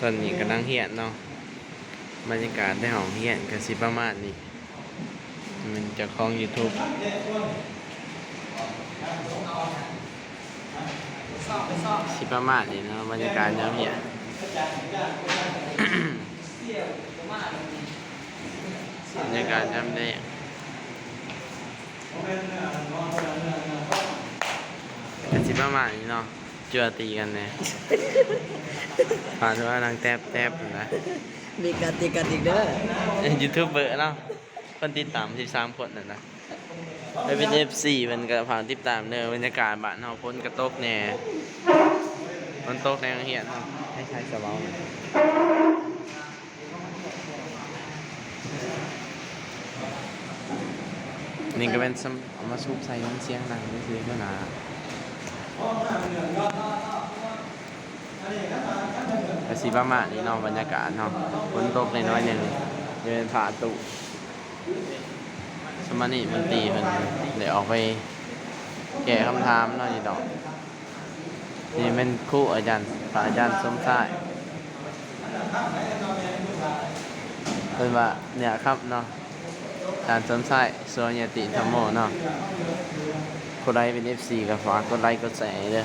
ตอนนี้กำลังเฮียนเนาะบรรยากาศในห้องเฮียนก็สิประมาณนี้มันจะคล้อง YouTube สิประมาณนี้เนาะบรรยากาศยามเฮียนบรรยากาศยามแดงก็สิประมาณนี้เนาะ จือตีกันเนี่ยผ่านว่านางแทบแทบอยู่นะ มีการตีกันอีกเด้อยูทูบเบอร์เนาะคนติดตาม13คนน่ะนะไปเป็น F4 มันก็ผ่านติดตามเนอะบรรยากาศบ้านเฮาพ้นกระตกแน่มันตกในโรงเรียนเนาะให้ใช้สะเบาหน่อยนี่ก็เป็นสำเอามาสูบใส่น้ำเสียงดังนี่คือเพื่อนาแต่ สีประมาณนี้เนาะบรรยากาศเนาะฝนตกในน้อยๆหนึ่งเดินผ่าตุสมานิมันตีมันเดี๋ยวออกไปแก่คำถามเนาะนี่ดอก นี่เป็นคู่อาจารย์พระอาจารย์สมชายเป็นว่าเนี่ยครับเนาะอาจารย์สมชายสวนยติธรรมโมเนาะคนใดเป็น FC ก็ฝากกดไลค์กดแชร์เด้อ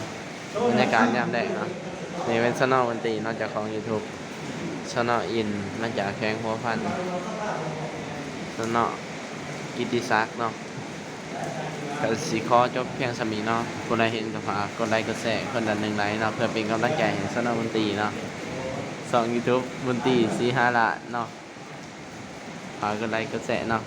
บรรยากาศยามแดงเนาะ นี่เป็นช anel ดนตีนอกจากของ YouTube ช anel อินมาจากแข้งหัวพันช anel กิติศักดิ์เนาะก็สีขอจบเพียงสมีเนาะคนใดเห็นก็ฝากกดไลค์กดแชร์คนดันหนึ่งไลค์เนาะเพื่อเป็นกำลังใจให้สนองมนตีเนาะสองยูทูบมนตีสีห้าละเนาะฝากกดไลค์กดแชร์เนาะ